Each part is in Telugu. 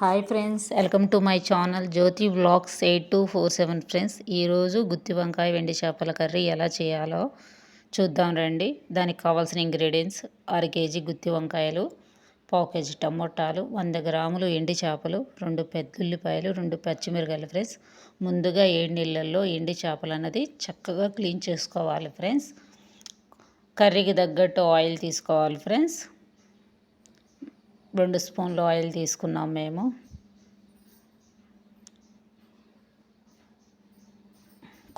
Hi friends welcome to my channel Jyothi blogs eight two four seven friends. ఈరోజు గుత్తి వంకాయ వెండి చేపల కర్రీ ఎలా చేయాలో చూద్దాం రండి. దానికి కావాల్సిన ఇంగ్రీడియంట్స్ అర కేజీ గుత్తి వంకాయలు పావు కేజీ టమోటాలు వంద గ్రాములు ఎండి చేపలు రెండు పెద్ద ఉల్లిపాయలు రెండు పచ్చిమిరకాయలు ఫ్రెండ్స్. ముందుగా ఏడు నీళ్ళల్లో ఎండి చేపలు అన్నది చక్కగా క్లీన్ చేసుకోవాలి ఫ్రెండ్స్. కర్రీకి తగ్గట్టు ఆయిల్ తీసుకోవాలి ఫ్రెండ్స్. రెండు స్పూన్లు ఆయిల్ తీసుకున్నాం మేము.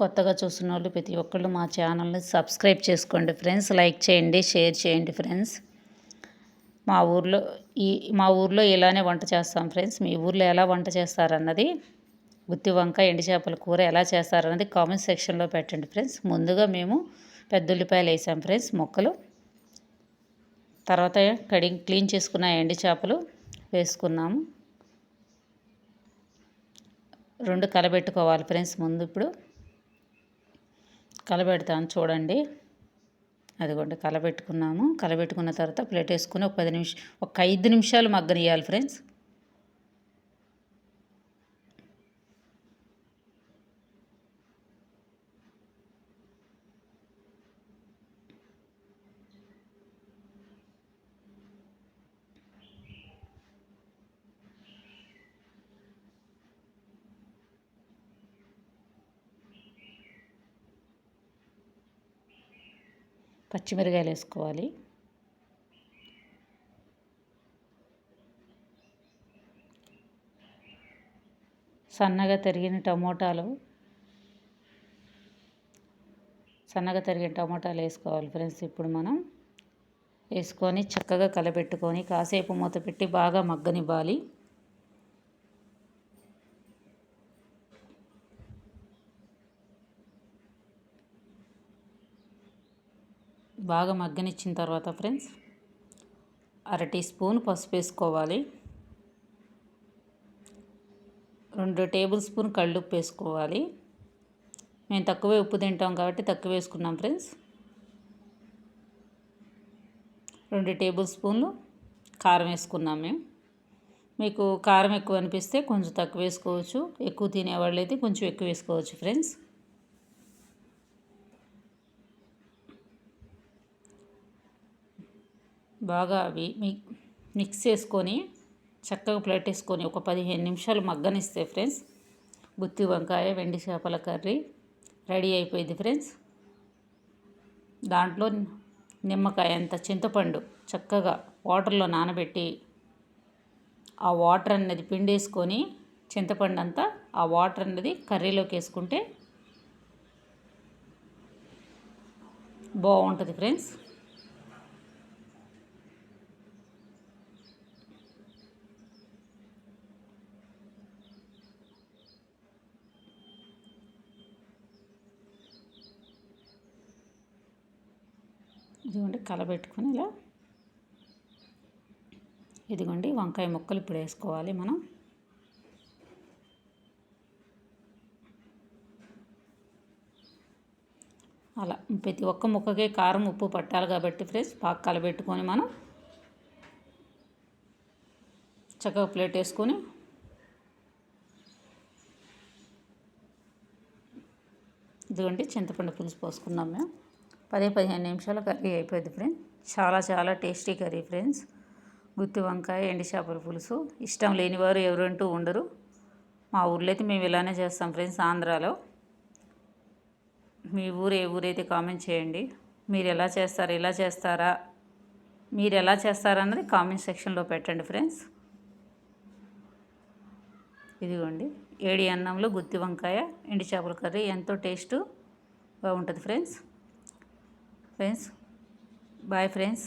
కొత్తగా చూస్తున్న వాళ్ళు ప్రతి ఒక్కళ్ళు మా ఛానల్ని సబ్స్క్రైబ్ చేసుకోండి ఫ్రెండ్స్. లైక్ చేయండి షేర్ చేయండి ఫ్రెండ్స్. మా ఊర్లో ఈ మా ఊర్లో ఇలానే వంట చేస్తాం ఫ్రెండ్స్. మీ ఊర్లో ఎలా వంట చేస్తారన్నది గుత్తి వంకాయ ఎండి చేపల కూర ఎలా చేస్తారన్నది కామెంట్ సెక్షన్లో పెట్టండి ఫ్రెండ్స్. ముందుగా మేము పెద్ద ఉల్లిపాయలు వేసాం ఫ్రెండ్స్ మొక్కలు. తర్వాత కడిగి క్లీన్ చేసుకున్న ఎండి చేపలు వేసుకున్నాము రెండు కలబెట్టుకోవాలి ఫ్రెండ్స్ ముందు ఇప్పుడు. కలబెడతాను చూడండి. అదిగోండి కలబెట్టుకున్నాము. కలబెట్టుకున్న తర్వాత ప్లేట్ వేసుకుని ఒక పది నిమిషం ఒక ఐదు నిమిషాలు మగ్గనియాలి ఫ్రెండ్స్. పచ్చిమిరకాయలు వేసుకోవాలి. సన్నగా తరిగిన టమోటాలు సన్నగా తరిగిన టమోటాలు వేసుకోవాలి ఫ్రెండ్స్. ఇప్పుడు మనం వేసుకొని చక్కగా కలపెట్టుకొని కాసేపు మూత పెట్టి బాగా మగ్గనివ్వాలి. బాగా మగ్గనిచ్చిన తర్వాత ఫ్రెండ్స్ అర టీ స్పూన్ పసుపు వేసుకోవాలి. రెండు టేబుల్ స్పూన్ కళ్ళుప్పు వేసుకోవాలి. మేము తక్కువే ఉప్పు తింటాం కాబట్టి తక్కువ వేసుకున్నాం ఫ్రెండ్స్. రెండు టేబుల్ స్పూన్లు కారం వేసుకున్నాం మేము. మీకు కారం ఎక్కువ అనిపిస్తే కొంచెం తక్కువ వేసుకోవచ్చు. ఎక్కువ తినేవాళ్ళు అయితే కొంచెం ఎక్కువ వేసుకోవచ్చు ఫ్రెండ్స్. బాగా అవి మిక్స్ చేసుకొని చక్కగా ప్లేట్ వేసుకొని ఒక పదిహేను నిమిషాలు మగ్గనిస్తే ఫ్రెండ్స్ గుత్తి వంకాయ వెండి చేపల కర్రీ రెడీ అయిపోయింది ఫ్రెండ్స్. దాంట్లో నిమ్మకాయ అంత చింతపండు చక్కగా వాటర్లో నానబెట్టి ఆ వాటర్ అన్నది పిండేసుకొని చింతపండు అంతా ఆ వాటర్ అన్నది కర్రీలోకి వేసుకుంటే బాగుంటుంది ఫ్రెండ్స్. ఇదిగోండి కలబెట్టుకొని ఇలా ఇదిగోండి వంకాయ ముక్కలు ఇప్పుడు వేసుకోవాలి మనం. అలా ప్రతి ఒక్క ముక్కకే కారం ఉప్పు పట్టాలి కాబట్టి ఫ్రెండ్స్ బాగా కలబెట్టుకొని మనం చక్కగా ప్లేట్ వేసుకొని ఇదిగోండి చింతపండు పులుసు పోసుకున్నాం మేము. పదే పదిహేను నిమిషాలు కర్రీ అయిపోయింది ఫ్రెండ్స్. చాలా చాలా టేస్టీ కర్రీ ఫ్రెండ్స్. గుత్తి వంకాయ ఎండి చేపల పులుసు. ఇష్టం లేనివారు ఎవరంటూ ఉండరు. మా ఊర్లో అయితే మేము ఇలానే చేస్తాం ఫ్రెండ్స్ ఆంధ్రాలో. మీ ఊరు ఏ ఊరైతే కామెంట్ చేయండి. మీరు ఎలా చేస్తారు ఎలా చేస్తారా మీరు ఎలా చేస్తారన్నది కామెంట్ సెక్షన్లో పెట్టండి ఫ్రెండ్స్. ఇదిగోండి ఏడి అన్నంలో గుత్తి వంకాయ ఎండి చేపల కర్రీ ఎంతో టేస్టు బాగుంటుంది ఫ్రెండ్స్. Friends bye friends